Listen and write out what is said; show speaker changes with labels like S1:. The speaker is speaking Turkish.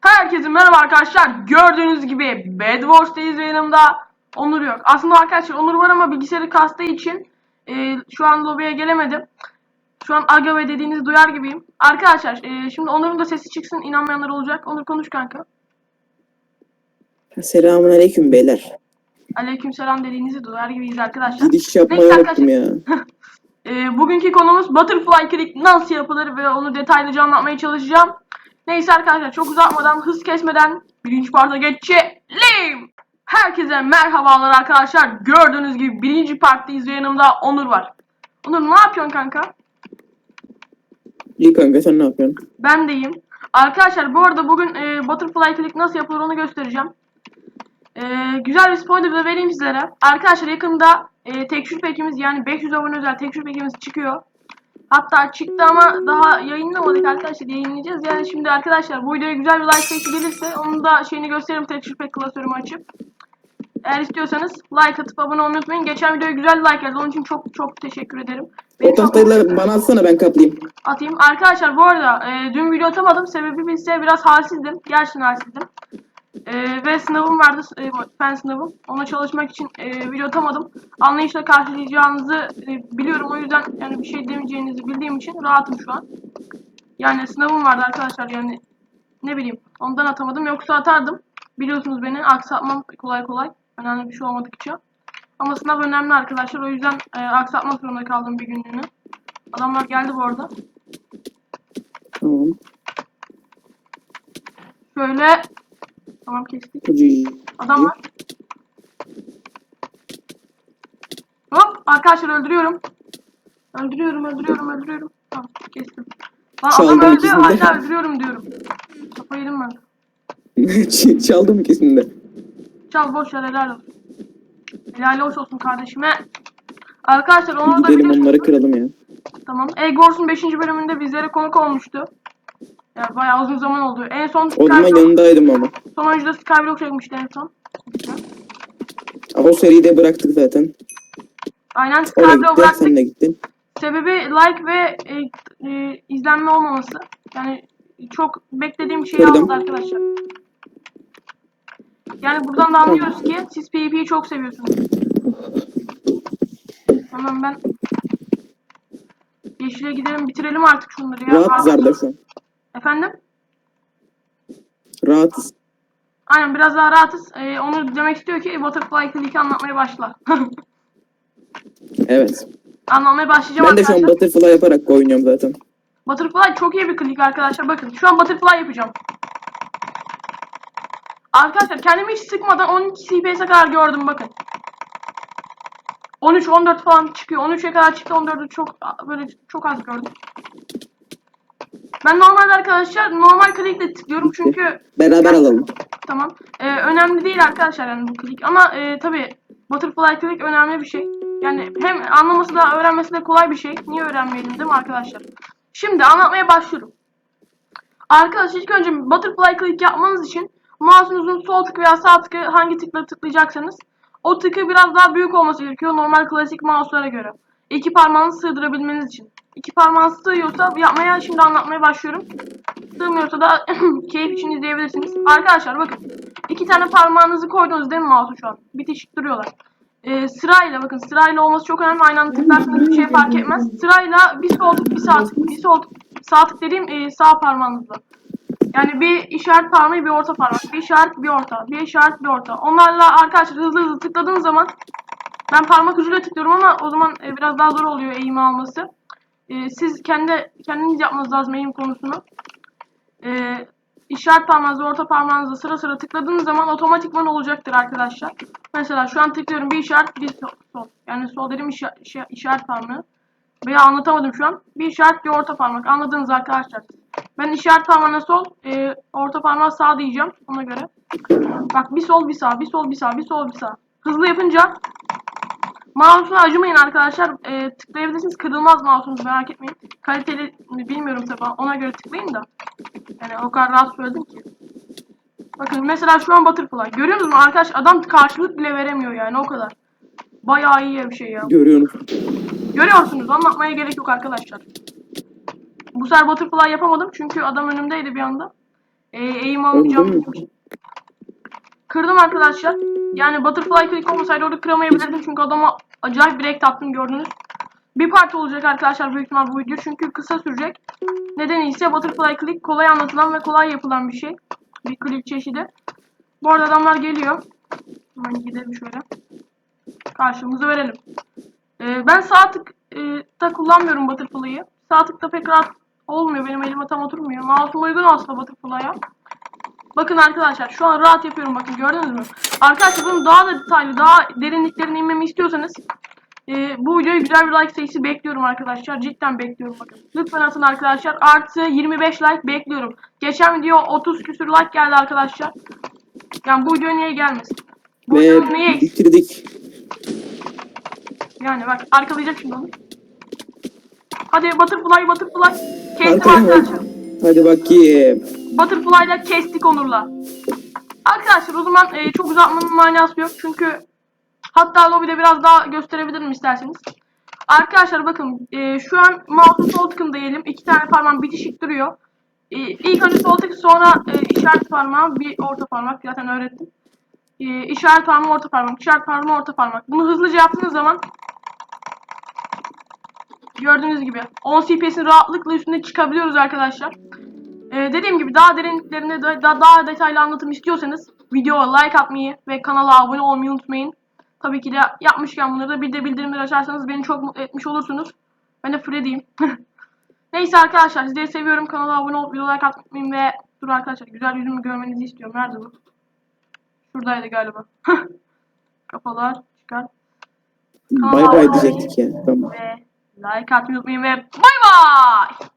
S1: Herkese merhaba arkadaşlar. Gördüğünüz gibi Bed Wars'tayız ve yanımda Onur yok. Aslında arkadaşlar Onur var ama bilgisayarı kastığı için e, şu an lobiye gelemedim. Şu an aga ve dediğinizi duyar gibiyim. Arkadaşlar e, şimdi Onur'un da sesi çıksın inanmayanlar olacak. Onur konuş kanka.
S2: Selamun aleyküm beyler.
S1: Aleykümselam dediğinizi duyar gibiyiz arkadaşlar.
S2: Gidiş yapmayı
S1: Neyse
S2: unuttum ya.
S1: E, bugünkü konumuz Butterfly Click nasıl yapılır ve onu detaylıca anlatmaya çalışacağım. Neyse arkadaşlar çok uzatmadan hız kesmeden birinci parta geçelim. Herkese merhabalar arkadaşlar. Gördüğünüz gibi birinci parttayız ve yanımda Onur var. Onur ne yapıyorsun kanka?
S2: İyi kanka sen ne yapıyorsun?
S1: Ben deyim. Arkadaşlar bu arada bugün e, Butterfly Click nasıl yapılır onu göstereceğim. E, güzel bir spoiler da vereyim sizlere. Arkadaşlar yakında e, tekstür pack'imiz yani 500 abone özel tekstür pack'imiz çıkıyor. Hatta çıktı ama daha yayınlamadık arkadaşlar yayınlayacağız. Yani şimdi arkadaşlar bu videoya güzel bir like peki gelirse onun da şeyini gösteririm pack klasörümü açıp. Eğer istiyorsanız like atıp abone olmayı unutmayın. Geçen videoya güzel like geldi. Onun için çok çok teşekkür ederim. Beni çok-
S2: tahtayla bana atsana ben kaplayayım.
S1: atayım. Arkadaşlar bu arada e, dün video atamadım. Sebebi ise biraz halsizdim. Gerçekten halsizdim. E, ve sınavım vardı. E, fen sınavım. Ona çalışmak için e, video atamadım. Anlayışla karşılayacağınızı e, biliyorum. O yüzden yani bir şey demeyeceğinizi bildiğim için rahatım şu an. Yani sınavım vardı arkadaşlar yani ne bileyim ondan atamadım. Yoksa atardım. Biliyorsunuz beni aksatmam kolay kolay. Önemli bir şey olmadıkça. Ama sınav önemli arkadaşlar. O yüzden e, aksatmak zorunda kaldım bir günlüğüne. Adamlar geldi bu arada.
S2: Tamam.
S1: Şöyle tamam kestik. Adam var. Hop arkadaşlar öldürüyorum. Öldürüyorum öldürüyorum öldürüyorum. Tamam kestim. Lan
S2: Çaldım
S1: adam öldü
S2: ikisini de.
S1: hala öldürüyorum diyorum. Kafayı yedim ben.
S2: Ç- Çaldım ikisini de.
S1: Çal boş ver helal olsun. Helal hoş olsun kardeşime. Arkadaşlar onu da
S2: Gidelim
S1: biliyorsunuz.
S2: onları kıralım ya.
S1: Tamam. Eggwars'un 5. bölümünde bizlere konuk olmuştu. Yani bayağı uzun zaman oldu. En son
S2: O zaman
S1: Skyblock,
S2: yanındaydım ama.
S1: Sonuncuda Skyblock çekmişti en son.
S2: O seriyi de bıraktık zaten.
S1: Aynen Skyblock bıraktık.
S2: sen de gittin.
S1: Sebebi like ve e, e, izlenme olmaması. Yani çok beklediğim bir şey
S2: Kırdım.
S1: almadı arkadaşlar. Yani buradan da anlıyoruz ki siz PvP'yi çok seviyorsunuz. Tamam ben Yeşile gidelim bitirelim artık şunları ya.
S2: Rahatız Arda şu an.
S1: Efendim?
S2: Rahatız.
S1: Aynen biraz daha rahatız. Ee, onu demek istiyor ki Butterfly Click'i anlatmaya başla.
S2: Evet.
S1: anlatmaya başlayacağım
S2: Ben de şu an
S1: arkadaşlar.
S2: butterfly yaparak oynuyorum zaten.
S1: Butterfly çok iyi bir klik arkadaşlar. Bakın şu an Butterfly yapacağım. Arkadaşlar kendimi hiç sıkmadan 12 CPS'e kadar gördüm bakın. 13 14 falan çıkıyor. 13'e kadar çıktı. 14'ü çok böyle çok az gördüm. Ben normalde arkadaşlar normal klikle tıklıyorum çünkü
S2: Beraber alalım.
S1: Tamam. Ee, önemli değil arkadaşlar yani bu klik. Ama e, tabi butterfly click önemli bir şey. Yani hem anlaması da öğrenmesi de kolay bir şey. Niye öğrenmeyelim değil mi arkadaşlar? Şimdi anlatmaya başlıyorum. Arkadaşlar ilk önce butterfly click yapmanız için mouse'unuzun sol tık veya sağ tıkı hangi tıkla tıklayacaksanız o tıkı biraz daha büyük olması gerekiyor normal klasik mouse'lara göre. İki parmağınızı sığdırabilmeniz için. İki parmağınız sığıyorsa yapmaya şimdi anlatmaya başlıyorum. Sığmıyorsa da keyif için izleyebilirsiniz. Arkadaşlar bakın. iki tane parmağınızı koydunuz değil mi mouse'u şu an? Bitişik duruyorlar. Ee, sırayla bakın sırayla olması çok önemli. Aynı anda tıklarsanız hiçbir şey fark etmez. Sırayla bir sol tık bir sağ tık. Bir sol tık. Sağ tık dediğim e, sağ parmağınızla. Yani bir işaret parmağı bir orta parmak. Bir işaret bir orta. Bir işaret bir orta. Onlarla arkadaşlar hızlı hızlı tıkladığınız zaman ben parmak ucuyla tıklıyorum ama o zaman e, biraz daha zor oluyor eğimi alması. E, siz kendi kendiniz yapmanız lazım eğim konusunu. E, işaret parmağınızı orta parmağınızı sıra sıra tıkladığınız zaman otomatikman olacaktır arkadaşlar. Mesela şu an tıklıyorum bir işaret bir sol. Yani sol dedim işa- işa- işaret parmağı. Veya anlatamadım şu an. Bir işaret bir orta parmak. Anladınız arkadaşlar. Ben işaret parmağına sol, e, orta parmağı sağ diyeceğim ona göre. Bak bir sol bir sağ, bir sol bir sağ, bir sol bir sağ. Hızlı yapınca Mouse'una acımayın arkadaşlar. E, tıklayabilirsiniz. Kırılmaz mouse'unuz merak etmeyin. Kaliteli mi bilmiyorum tabi. Ona göre tıklayın da. Yani o kadar rahat söyledim ki. Bakın mesela şu an Butterfly. Görüyor musunuz arkadaş? Adam karşılık bile veremiyor yani o kadar. Bayağı iyi bir şey ya.
S2: Görüyorum.
S1: Görüyorsunuz anlatmaya gerek yok arkadaşlar. Bu sefer Butterfly yapamadım çünkü adam önümdeydi bir anda. E, eğim almayacağım. Kırdım arkadaşlar. Yani butterfly click olmasaydı orada kıramayabilirdim çünkü adama acayip bir ek attım gördünüz. Bir parça olacak arkadaşlar büyük ihtimal bu video çünkü kısa sürecek. Nedeni ise butterfly click kolay anlatılan ve kolay yapılan bir şey. Bir click çeşidi. Bu arada adamlar geliyor. Hemen gidelim şöyle. Karşımızı verelim. Ee, ben sağ tık e, kullanmıyorum butterfly'ı. Sağ tıkta pek rahat olmuyor. Benim elime tam oturmuyor. Mouse'um uygun aslında butterfly'a. Bakın arkadaşlar şu an rahat yapıyorum bakın gördünüz mü? Arkadaşlar bunun daha da detaylı daha derinliklerine inmemi istiyorsanız e, bu videoya güzel bir like sayısı bekliyorum arkadaşlar. Cidden bekliyorum bakın. Lütfen atın arkadaşlar. Artı 25 like bekliyorum. Geçen video 30 küsür like geldi arkadaşlar. Yani bu video niye gelmesin? Bu
S2: Ve
S1: video niye eksik?
S2: bitirdik.
S1: Yani bak arkalayacak şimdi onu. Hadi butterfly butterfly. Kestim
S2: Arkaya bak.
S1: arkadaşlar.
S2: Hadi bakayım.
S1: Butterfly'la kestik Onur'la. Arkadaşlar o zaman e, çok uzatmanın manası yok. Çünkü hatta lobide biraz daha gösterebilirim isterseniz. Arkadaşlar bakın e, şu an mouse'un sol tıkında diyelim. iki tane parmağım bitişik duruyor. E, ilk önce sol tık sonra e, işaret parmağı bir orta parmak zaten öğrettim. E, işaret parmağı orta parmak, işaret parmağı orta parmak. Bunu hızlıca yaptığınız zaman gördüğünüz gibi 10 CPS'in rahatlıkla üstüne çıkabiliyoruz arkadaşlar. Ee, dediğim gibi daha derinliklerine da, da- daha detaylı anlatım istiyorsanız videoya like atmayı ve kanala abone olmayı unutmayın. Tabii ki de yapmışken bunları da bir de bildirimleri açarsanız beni çok mutlu etmiş olursunuz. Ben de Freddy'yim. Neyse arkadaşlar sizleri seviyorum. Kanala abone olup video like atmayın ve dur arkadaşlar güzel yüzümü görmenizi istiyorum. Nerede bu? Şuradaydı galiba. Kafalar çıkar
S2: Bay bay diyecektik ya. Tamam.
S1: ve like atmayı unutmayın ve bay bay.